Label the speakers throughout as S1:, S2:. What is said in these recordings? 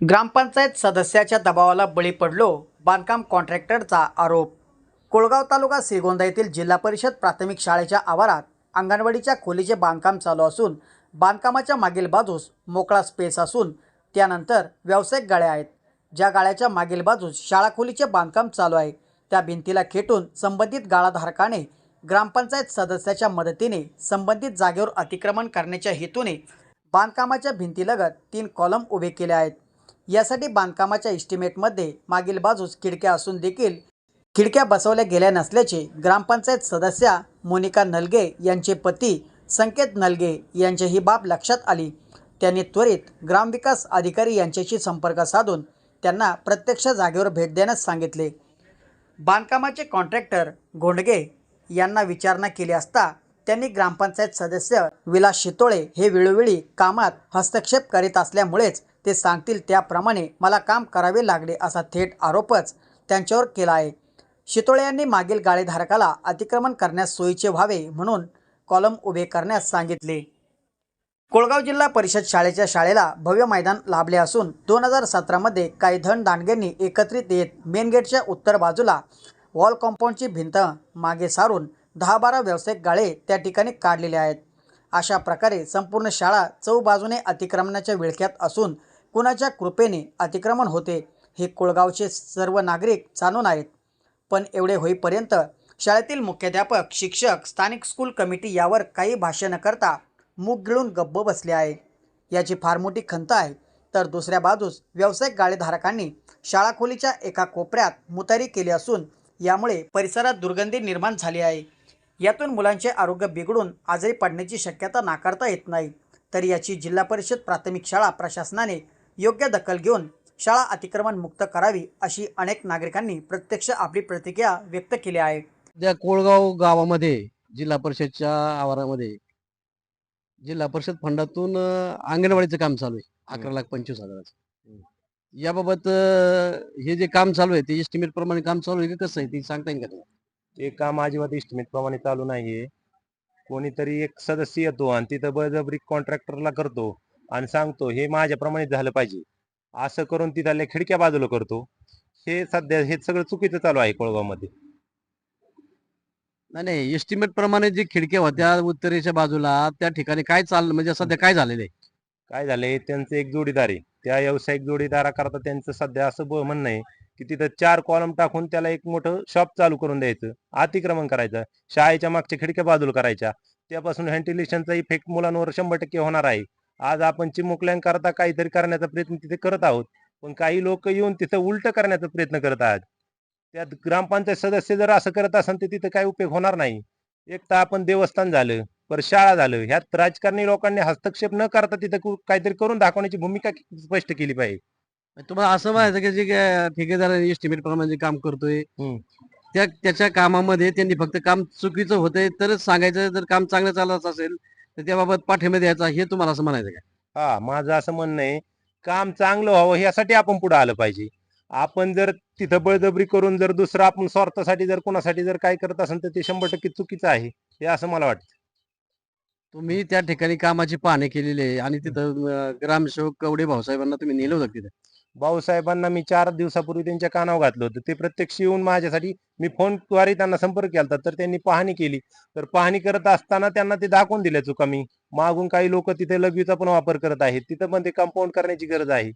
S1: ग्रामपंचायत सदस्याच्या दबावाला बळी पडलो बांधकाम कॉन्ट्रॅक्टरचा आरोप. कोळगाव तालुका श्रीगोंदा येथील जिल्हा परिषद प्राथमिक शाळेच्या आवारात अंगणवाडीच्या खोलीचे बांधकाम चालू असून बांधकामाच्या मागील बाजूस मोकळा स्पेस असून त्यानंतर व्यावसायिक गाळ्या आहेत. ज्या गाळ्याच्या मागील बाजूस शाळा खोलीचे बांधकाम चालू आहे. त्या भिंतीला खेटून संबंधित गाळाधारकाने ग्रामपंचायत सदस्याच्या मदतीने संबंधित जागेवर अतिक्रमण करण्याच्या हेतूने बांधकामाच्या भिंतीलगत तीन कॉलम उभे केले आहेत. यासाठी बांधकामाच्या इस्टिमेटमध्ये मागील बाजूस खिडक्या असून देखील खिडक्या बसवल्या गेल्या नसल्याचे ग्रामपंचायत सदस्या मोनिका नलगे यांचे पती संकेत नलगे यांची ही बाब लक्षात आली. त्यांनी त्वरित ग्रामविकास अधिकारी यांच्याशी संपर्क साधून त्यांना प्रत्यक्ष जागेवर भेट देण्यास सांगितले. बांधकामाचे कॉन्ट्रॅक्टर गोंडगे यांना विचारणा केली असता त्यांनी ग्रामपंचायत सदस्य विलास शितोळे हे वेळोवेळी कामात हस्तक्षेप करीत असल्यामुळेच ते सांगतील त्याप्रमाणे मला काम करावे लागले असा थेट आरोपच त्यांच्यावर केला आहे. शितोळे यांनी मागील गाळेधारकाला अतिक्रमण करण्यास सोयीचे व्हावे म्हणून कॉलम उभे करण्यास सांगितले. कोळगाव जिल्हा परिषद शाळेच्या शाळेला भव्य मैदान लाभले असून दोन हजार सतरामध्ये काही धन दांडग्यांनी एकत्रित येत मेन गेटच्या उत्तर बाजूला वॉल कॉम्पाऊंडची भिंत मागे सारून दहा बारा व्यावसायिक गाळे त्या ठिकाणी काढलेले आहेत. अशा प्रकारे संपूर्ण शाळा चौबाजूने अतिक्रमणाच्या विळख्यात असून कुणाच्या कृपेने अतिक्रमण होते हे कोळगावचे सर्व नागरिक जाणून आहेत. पण एवढे होईपर्यंत शाळेतील मुख्याध्यापक शिक्षक स्थानिक स्कूल कमिटी यावर काही भाष्य न करता मूग गिळून गप्प बसले आहे. याची फार मोठी खंत आहे. तर दुसऱ्या बाजूस व्यावसायिक गाळेधारकांनी शाळा खोलीच्या एका कोपऱ्यात मुतारी केली असून यामुळे परिसरात दुर्गंधी निर्माण झाली आहे. यातून मुलांचे आरोग्य बिघडून आजारी पडण्याची शक्यता नाकारता येत नाही. तर याची जिल्हा परिषद प्राथमिक शाळा प्रशासनाने योग्य दखल घेऊन शाळा अतिक्रमण मुक्त करावी अशी अनेक नागरिकांनी प्रत्यक्ष आपली प्रतिक्रिया व्यक्त केली आहे.
S2: त्या कोळगाव गावामध्ये जिल्हा परिषदच्या आवारामध्ये जिल्हा परिषद फंडातून अंगणवाडीचं काम चालू आहे. अकरा लाख पंचवीस हजाराचं. याबाबत हे जे काम चालू आहे ते एस्टिमेट प्रमाणे काम चालू आहे का कसं आहे ते सांगता येईल का तुम्हाला?
S3: ते काम अजिबात इस्टिमेट प्रमाणे चालू नाहीये. कोणीतरी एक सदस्य येतो आणि तिथं बळजबरी कॉन्ट्रॅक्टरला करतो आणि सांगतो हे माझ्याप्रमाणे झालं पाहिजे. असं करून तिथल्या खिडक्या बाजूला करतो. हे सध्या हे सगळं चुकीचं चालू आहे कोळगावमध्ये
S2: नाही नाही एस्टिमेट प्रमाणे जे खिडक्या होत्या उत्तरेच्या बाजूला त्या ठिकाणी काय चाललं म्हणजे सध्या काय झालेलं आहे?
S3: काय झालंय? त्यांचं एक जोडीदार आहे. त्या व्यावसायिक जोडीदाराकरता त्यांचं सध्या असं म्हणणं आहे की तिथं चार कॉलम टाकून त्याला एक मोठं शॉप चालू करून द्यायचं. अतिक्रमण करायचं. शाळेच्या मागच्या खिडक्या बाजूला करायच्या. त्यापासून व्हेंटिलेशनचा इफेक्ट मुलांवर शंभर टक्के होणार आहे. आज आपण चिमुकल्यांकरता काहीतरी करण्याचा प्रयत्न तिथे करत आहोत. पण काही लोक येऊन तिथं उलट करण्याचा प्रयत्न करत आहेत. त्यात ग्रामपंचायत सदस्य जर असं करत असेल तर तिथं काही उपयोग होणार नाही. एक तर आपण देवस्थान झालं पर शाळा झालं. ह्यात राजकारणी लोकांनी हस्तक्षेप न करता तिथं कु- काहीतरी करून दाखवण्याची भूमिका स्पष्ट केली पाहिजे.
S2: तुम्हाला असं माहिती की जे काय ठेकेदार एस्टिमेट प्रमाणे जे काम करतोय
S3: हम्म.
S2: त्या त्याच्या कामामध्ये त्यांनी फक्त काम चुकीचं होतंय तरच सांगायचं जर काम चांगलं चालत असेल तर त्याबाबत पाठिंबा द्यायचा हे तुम्हाला असं म्हणायचं का?
S3: हा माझं असं म्हणणं आहे काम चांगलं व्हावं यासाठी आपण पुढे आलं पाहिजे. आपण जर तिथं बळजबरी करून जर दुसरं आपण स्वार्थासाठी जर कोणासाठी जर काय करत असेल तर ते शंभर टक्के चुकीचं आहे हे असं मला वाटतं.
S2: तुम्ही त्या ठिकाणी कामाची पाहणी केलेली आहे आणि तिथं अं, ग्रामसेवक कवडे भाऊसाहेबांना तुम्ही नेलं होतं तिथं?
S3: भाऊसाहेबांना मी चार दिवसापूर्वी त्यांच्या कानावर घातलं होतं. ते प्रत्यक्ष येऊन माझ्यासाठी मी फोनद्वारे त्यांना संपर्क केला तर त्यांनी पाहणी केली. तर पाहणी करत असताना त्यांना ते दाखवून दिल्या चुका मी. मागून काही लोक तिथे लघवीचा पण वापर करत आहेत. तिथं पण ते कंपाऊंड करण्याची गरज आहे.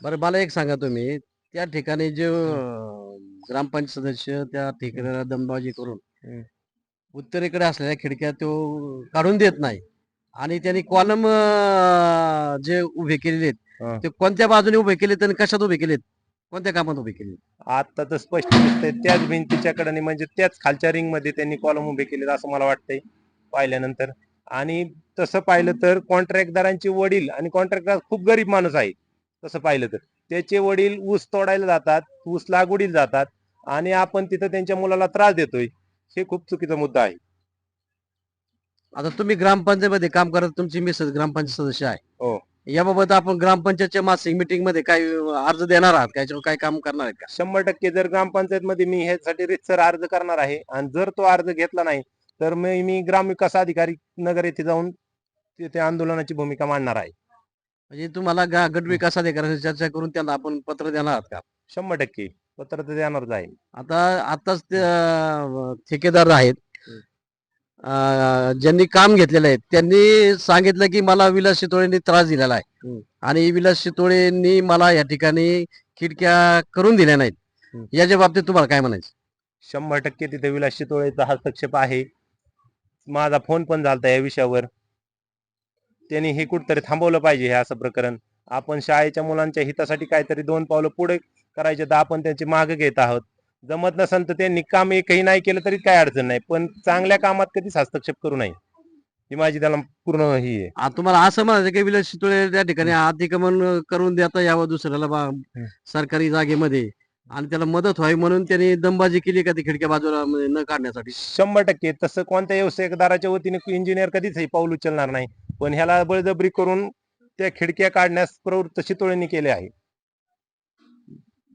S2: बरं मला एक सांगा तुम्ही. त्या ठिकाणी जे ग्रामपंचायत सदस्य त्या ठिकाणी दमबाजी करून. उत्तरेकडे असलेल्या खिडक्या तो काढून देत नाही. आणि त्यांनी कॉलम जे उभे केलेले
S3: हा.
S2: आहेत ते कोणत्या बाजूने उभे केलेत आणि कशात उभे केलेत कोणत्या कामात उभे केले
S3: आता तर स्पष्ट दिसतंय त्याच भिंतीच्या कडे म्हणजे त्याच खालच्या रिंगमध्ये त्यांनी कॉलम उभे केले असं मला वाटतंय पाहिल्यानंतर. आणि तसं पाहिलं तर कॉन्ट्रॅक्टदारांचे वडील आणि कॉन्ट्रॅक्टर खूप गरीब माणूस आहे तसं पाहिलं तर. त्याचे वडील ऊस तोडायला जातात ऊस लागवडीला जातात आणि आपण तिथं त्यांच्या मुलाला त्रास देतोय हे खूप चुकीचा मुद्दा आहे.
S2: आता तुम्ही ग्रामपंचायतमध्ये काम करत तुमची मिसेस ग्रामपंचायत सदस्य आहे.
S3: हो.
S2: याबाबत आपण ग्रामपंचायतच्या मासिक मीटिंगमध्ये काय अर्ज देणार आहात काय याच्यावर काय काम करणार आहेत का?
S3: शंभर टक्के जर ग्रामपंचायत मध्ये मी ह्यासाठी रितसर अर्ज करणार आहे आणि जर तो अर्ज घेतला नाही तर मी मी ग्रामविकास अधिकारी नगर येथे जाऊन तिथे आंदोलनाची भूमिका मांडणार आहे.
S2: म्हणजे तुम्हाला गा- गट विकास अधिकाऱ्यांशी चर्चा करून त्यांना आपण पत्र देणार आहात का?
S3: शंभर टक्के पत्र तर देणारच आहे.
S2: आता आताच ते, अं, ठेकेदार आहेत. ज्यांनी काम घेतलेलं आहे त्यांनी सांगितलं की मला विलास शितोळेंनी त्रास दिलेला आहे. आणि विलास शितोळेंनी मला या ठिकाणी खिडक्या करून दिल्या नाहीत. याच्या बाबतीत तुम्हाला काय म्हणायचं?
S3: शंभर टक्के तिथे विलास शितोळेचा हस्तक्षेप आहे. माझा फोन पण झालता या विषयावर. त्यांनी हे कुठतरी थांबवलं पाहिजे हे असं प्रकरण. आपण शाळेच्या मुलांच्या हितासाठी काहीतरी दोन पावलं पुढे करायचे तर आपण त्यांची माग घेत आहोत. जमत नसेल तर त्यांनी काम एकही नाही केलं तरी काय अडचण नाही. पण चांगल्या कामात कधीच हस्तक्षेप करू नये. ही माझी त्याला पूर्ण ही आहे.
S2: आ, तुम्हाला असं म्हणायचं की विलास शितोळे त्या ठिकाणी अतिक्रमण करून देता यावं दुसऱ्याला बा- सरकारी जागेमध्ये. आणि त्याला मदत व्हावी म्हणून त्यांनी दमबाजी केली का ती खिडक्या बाजूला म्हणजे न काढण्यासाठी?
S3: शंभर टक्के. तसं कोणत्या व्यावसायिकदाराच्या वतीने इंजिनियर कधीच हे पाऊल उचलणार नाही. पण ह्याला बळजबरी करून त्या खिडक्या काढण्यास प्रवृत्त शितोळेंनी केले आहे.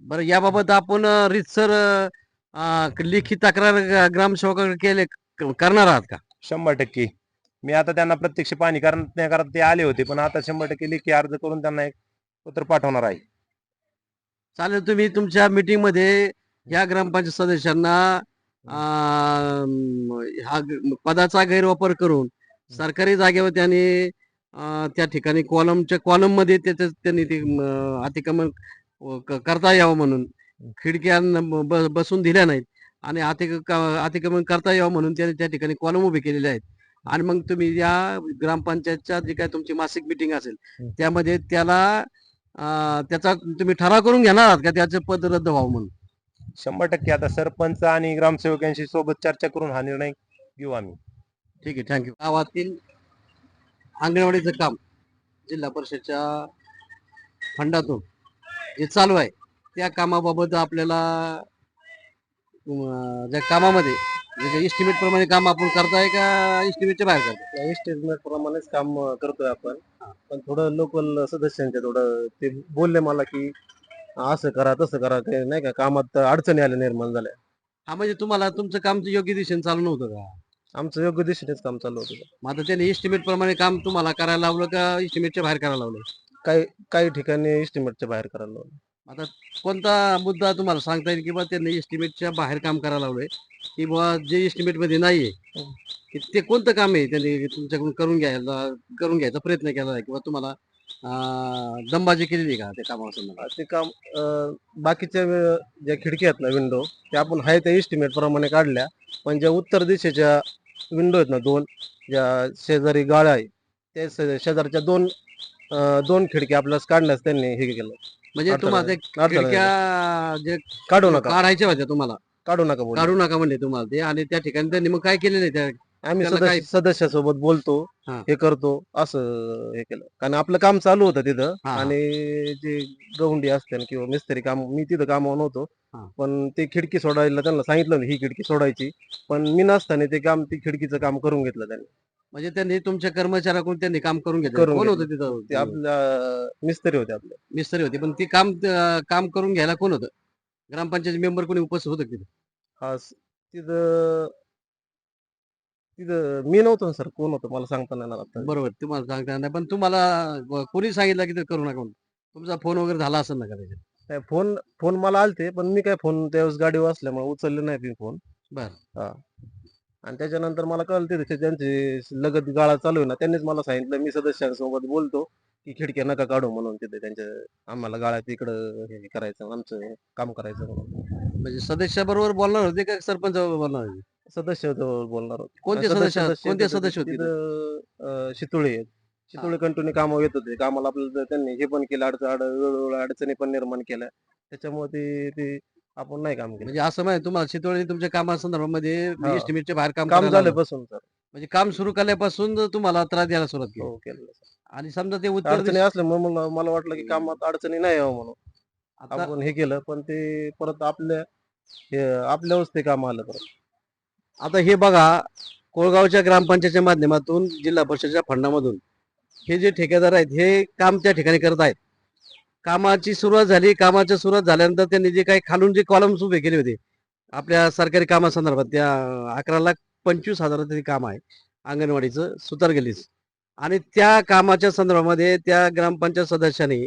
S2: बरं याबाबत आपण रीतसर अं, लेखी तक्रार ग्रामसेवकाकडे केले. करणार आहात का?
S3: शंभर टक्के. मी आता त्यांना प्रत्यक्ष पाणी करण्याकरता ते आले होते. पण आता शंभर टक्के लेखी अर्ज करून त्यांना एक पत्र पाठवणार आहे.
S2: चालेल तुम्ही तुमच्या मीटिंगमध्ये या ग्रामपंचायत सदस्यांना हा पदाचा गैरवापर करून सरकारी जागेवर त्यांनी त्या ठिकाणी कॉलमच्या कॉलममध्ये त्याचं त्यांनी ते अतिक्रमण क- करता यावं म्हणून. खिडक्या बसून दिल्या नाहीत. आणि अतिक अतिक्रमण करता यावं म्हणून त्यांनी त्या ठिकाणी कॉलम उभे केलेले आहेत. आणि मग तुम्ही या ग्रामपंचायतच्या जी काय तुमची मासिक मिटिंग असेल
S3: हं.
S2: त्यामध्ये त्याला अं, त्याचा तुम्ही ठराव करून घेणार आहात का? त्याचं पद रद्द व्हावं म्हणून.
S3: शंभर टक्के. आता सरपंच आणि ग्रामसेवकांशी सोबत चर्चा करून हा निर्णय घेऊ आम्ही.
S2: ठीक आहे. थँक्यू. गावातील अंगणवाडीचं काम जिल्हा परिषदच्या फंडातून जे चालू आहे. त्या कामाबाबत आपल्याला त्या कामामध्ये इस्टिमेट प्रमाणे काम आपण करताय का इस्टिमेटच्या बाहेर करताय?
S4: एस्टिमेट प्रमाणेच काम करतोय आपण. पण थोडं लोकल सदस्यांच्या थोडं ते बोलले मला की असं करा तसं करा. ते नाही का कामात अडचणी आल्या निर्माण झाल्या.
S2: हा म्हणजे तुम्हाला तुमचं काम योग्य दिशेने चालू नव्हतं का?
S4: आमचं योग्य दिशेनेच काम चालू होतं.
S2: मग आता त्याने इस्टिमेट प्रमाणे काम तुम्हाला करायला लावलं का इस्टिमेटच्या बाहेर करायला लावलं?
S4: काही काही ठिकाणी एस्टिमेटच्या बाहेर करायला लावलं.
S2: आता कोणता मुद्दा तुम्हाला सांगता येईल की बा त्यांनी एस्टिमेटच्या बाहेर काम करायला लावलंय? की बुवा जे एस्टिमेटमध्ये नाहीये की ते कोणतं काम आहे त्यांनी तुमच्याकडून करून घ्यायला करून घ्यायचा प्रयत्न केला आहे किंवा तुम्हाला अं, दमबाजी केलेली आहे का त्या कामासंदर्भात?
S4: ते काम अं, बाकीच्या वे- ज्या खिडकी आहेत ना विंडो त्या आपण आहे त्या एस्टिमेट प्रमाणे काढल्या. पण ज्या उत्तर दिशेच्या विंडो आहेत ना दोन ज्या शेजारी गाळ्या आहे त्या शे- शेजारच्या दोन अं, दोन खिडकी आपल्याला काढण्यास त्यांनी हे केलं.
S2: म्हणजे तुम्हाला ते. खिडक्या जे
S4: काढू नका.
S2: काढायच्या होत्या तुम्हाला?
S4: काढू नका बोलू.
S2: काढू नका म्हणले तुम्हाला ते आणि त्या ठिकाणी त्यांनी मग काय केलेलं आहे? त्या
S4: आम्ही
S2: त्याला
S4: सदस्य
S2: काय-
S4: सदस्यासोबत बोलतो
S2: हा.
S4: हे करतो असं हे केलं. कारण आपलं काम चालू होतं तिथं
S2: हा.
S4: आणि जे गवंडी असते किंवा मिस्त्री काम मी तिथं कामावर नव्हतो.
S2: हा.
S4: पण ते खिडकी सोडायला त्यांना सांगितलं ही खिडकी सोडायची. पण मी नसताना ते काम ती खिडकीचं काम करून घेतलं त्यांनी.
S2: म्हणजे त्यांनी तुमच्या कर्मचाऱ्याकडून त्यांनी काम करून घेतलं.
S4: करून
S2: कोण. होतं तिथं?
S4: आपल्या मिस्त्री होते आपले.
S2: मिस्त्री होते. पण ती काम अं, काम करून घ्यायला कोण होतं? ग्रामपंचायत मेंबर कोणी उपस्थित होतं का तिथं?
S4: हा स- तिथं तिथं मी नव्हतो सर. कोण होतं? मला सांगता नाही येणार आता.
S2: बरोबर. तुम्हाला सांगता येणार नाही. पण तुम्हाला ब- कोणी सांगितलं की ते करू नका म्हणून? तुमचा फोन वगैरे झाला असेल ना
S4: काय फोन फोन मला आलते. पण मी काय फोन त्यावेळेस गाडीवर असल्यामुळे उचलले नाही मी फोन.
S2: बरं.
S4: आणि त्याच्यानंतर मला कळलं तिथे त्यांचे लगत गाळा चालू आहे ना त्यांनीच मला सांगितलं. मी सदस्यांसोबत बोलतो की खिडक्या नका काढू म्हणून तिथे त्यांच्या आम्हाला गाळ्यात इकडं हे करायचं आमचं काम करायचं म्हणून.
S2: म्हणजे सदस्याबरोबर बोलणार होते का सरपंच बोलणार होते?
S4: सदस्य बोलणार होते.
S2: कोणते सदस्य कोणते सदस्य होते तिथं?
S4: शितोळे आहेत. शितोळे कंटिन्यू कामावर येत होते. कामाला आपल्याला त्यांनी हे पण केलं अडचण अड- वेळोवेळी अडचणी पण निर्माण केल्या. त्याच्यामुळे ते ते आपण नाही काम केलं.
S2: म्हणजे असं माहिती तुम्हाला शितोळे तुमच्या कामासंदर्भामध्ये
S4: हा.
S2: एस्टिमेटच्या बाहेर काम
S4: काम
S2: करायला.
S4: झाल्यापासून सर
S2: म्हणजे काम सुरू केल्यापासून तुम्हाला त्रास द्यायला सुरुवात केली.
S4: हो केलं
S2: आणि समजा ते उत्तर
S4: अडचणी असल्यामुळे मला मला वाटलं की कामात अडचणी नाही यावं म्हणून.
S2: आता
S4: आपण हे केलं पण ते परत आपल्या हे आपल्यावरच ते काम आलं परत.
S2: आता हे बघा कोळगावच्या ग्रामपंचायतच्या माध्यमातून जिल्हा परिषदेच्या फंडामधून हे जे ठेकेदार आहेत हे काम त्या ठिकाणी करत आहेत. कामाची सुरुवात झाली कामाची सुरुवात झाल्यानंतर त्यांनी जे काही खालून जे कॉलम्स उभे केले होते आपल्या सरकारी कामासंदर्भात त्या अकरा लाख पंचवीस हजाराचं काम आहे अंगणवाडीचं सुतार गेलीच आणि त्या कामाच्या संदर्भामध्ये त्या ग्रामपंचायत सदस्यांनी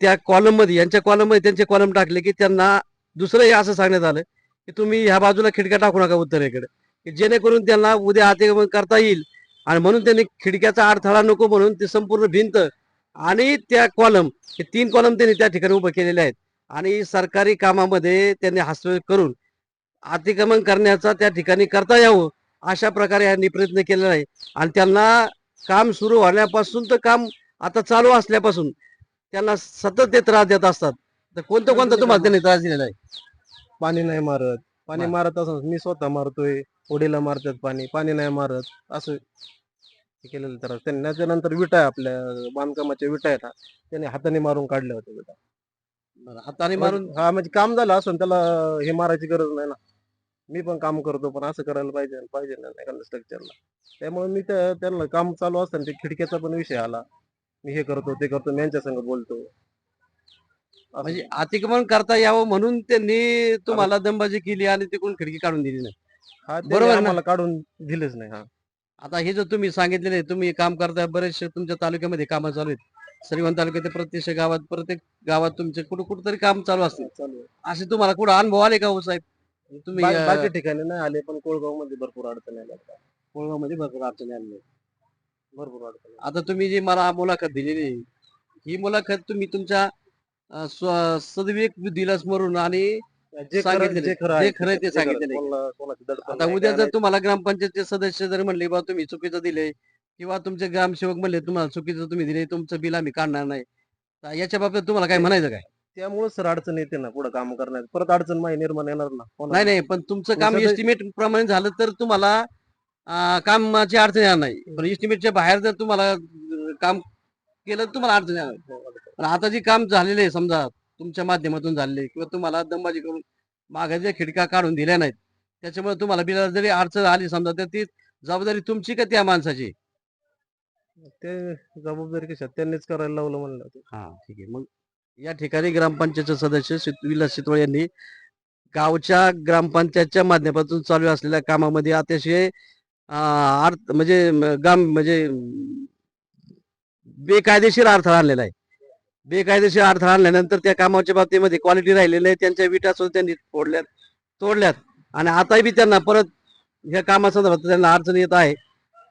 S2: त्या कॉलममध्ये यांच्या कॉलममध्ये त्यांचे कॉलम टाकले की त्यांना दुसरंही असं सांगण्यात आलं की तुम्ही ह्या बाजूला खिडक्या टाकू नका उत्तरेकडे की जेणेकरून त्यांना उद्या अतिक्रमण करता येईल. आणि म्हणून त्यांनी खिडक्याचा अडथळा नको म्हणून ते संपूर्ण भिंत आणि त्या कॉलम हे तीन कॉलम त्यांनी त्या ठिकाणी उभे केलेले आहेत. आणि सरकारी कामामध्ये त्यांनी हस्तक्षेप करून अतिक्रमण करण्याचा त्या ठिकाणी करता यावं अशा प्रकारे यांनी प्रयत्न केलेला आहे. आणि त्यांना काम सुरू होण्यापासून तर काम आता चालू असल्यापासून त्यांना सतत ते त्रास देत असतात. तर कोणतं कोणतं तुम्हाला त्यांनी त्रास दिलेला आहे?
S4: पाणी नाही मारत. पाणी. मारत असं मी स्वतः मारतोय. ओढीला मारतात पाणी. पाणी नाही मारत. असं. हे केलेलं तर त्यांनी त्याच्यानंतर विटा आहे आपल्या बांधकामाच्या विटा आहेत. ना, त्यांनी हाताने मारून काढल्या होत्या विटा.
S2: बरं, हाताने मारून?
S4: हा म्हणजे काम झालं असून त्याला हे मारायची गरज नाही ना. मी पण काम करतो पण असं करायला पाहिजे पाहिजे ना एखाद्या स्ट्रक्चरला त्यामुळे मी त्या त्यांना काम चालू असताना ते खिडक्याचा पण विषय आला. मी हे करतो ते करतो मी यांच्या संग बोलतो. असं.
S2: म्हणजे अतिक्रमण करता यावं म्हणून त्यांनी तुम्हाला दंबाजी केली आणि तिकडून खिडकी काढून दिली नाही.
S4: हा त्यांनी
S2: बरोबर ना?
S4: आम्हाला काढून दिलेच नाही हा.
S2: आता हे जर तुम्ही सांगितलेले तुम्ही काम करताय बरेचसे तुमच्या तालुक्यामध्ये कामं चालू आहेत श्रीवंत तालुक्यात प्रत्यक्ष गावात प्रत्येक गावात तुमचे कुठं कुठं तरी काम चालू असते
S4: चालू आहे.
S2: असे तुम्हाला कुठं अनुभव आले का हो साहेब तुम्ही
S4: बा- बाकी ठिकाणी नाही आले पण कोळगावमध्ये भरपूर अडचणी आल्या
S2: कोळगावमध्ये भरपूर अडचणी आहेत.
S4: भरपूर अडचणी
S2: आता तुम्ही जी मला मुलाखत दिलेली आहे, ही मुलाखत तुम्ही तुमच्या अं, स्व- सद्विवेक बुद्धीला स्मरून आणि
S4: आल्या. जे खरं
S2: सांगितलेलं
S4: जे खरं
S2: जे
S4: आहे
S2: खरं आहे ते
S4: ते खरं.
S2: सांगितलेलं आहे.
S4: कोणाला- कोणाची दडपण
S2: आता
S4: नाही,
S2: उद्या
S4: काय
S2: जर
S4: नाही.
S2: तुम्हाला ग्रामपंचायतचे सदस्य जर म्हणले बा तुम्ही चुकीचं दिले किंवा तुमचे ग्रामसेवक म्हणले तुम्हाला चुकीचं तुम्ही दिले तुमचं बिल आम्ही काढणार नाही तर याच्या बाबतीत तुम्हाला काय म्हणायचं काय
S4: त्यामुळे सर अडचण येते ना पुढे काम करण्यात परत अडचण माही निर्माण येणार ना कोणाला?
S2: नाही नाही पण तुमचं काम एस्टिमेट प्रमाणे झालं तर तुम्हाला अं, कामाची अडचण येणार नाही पण एस्टिमेटच्या बाहेर जर तुम्हाला अं, काम केलं तर तुम्हाला अडचण येणार नाही. पण आता जे काम झालेले आहे समजा तुमच्या माध्यमातून झालेले किंवा तुम्हाला दंबाजी करून मागे ज्या खिडक्या काढून दिल्या नाहीत त्याच्यामुळे तुम्हाला बिलाला जरी अडचण आली समजा तर ती जबाबदारी तुमची का त्या माणसाची?
S4: ते जबाबदारी कशा त्यांनीच करायला लावलं म्हणलं होतं.
S2: हा ठीक आहे. मग या ठिकाणी ग्रामपंचायतचे सदस्य शित- विलास शितोळे यांनी गावच्या ग्रामपंचायतच्या माध्यमातून चालू असलेल्या कामामध्ये अतिशय अं, अर्थ म्हणजे म- गाम म्हणजे अं, बेकायदेशीर अडथळा आणलेला आहे. बेकायदेशीर अडथळा आणल्यानंतर त्या कामाच्या बाबतीमध्ये क्वालिटी राहिलेली आहे. त्यांच्या विटा सुद्धा त्यांनी फोडल्यात तोडल्यात. आणि आताही बी त्यांना परत ह्या कामासंदर्भात त्यांना अडचण येत आहे.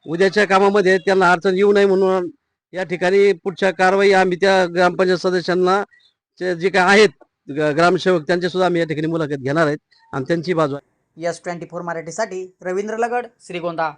S2: उद्याच्या कामामध्ये त्यांना अडचण येऊ नये म्हणून या ठिकाणी पुढच्या कारवाई आम्ही त्या ग्रामपंचायत सदस्यांना जे काय आहेत ग्रामसेवक त्यांची सुद्धा आम्ही या ठिकाणी मुलाखत घेणार आहेत. आणि त्यांची बाजू आहे.
S1: यस ट्वेंटी फोर मराठीसाठी रवींद्र लगड श्रीगोंदा.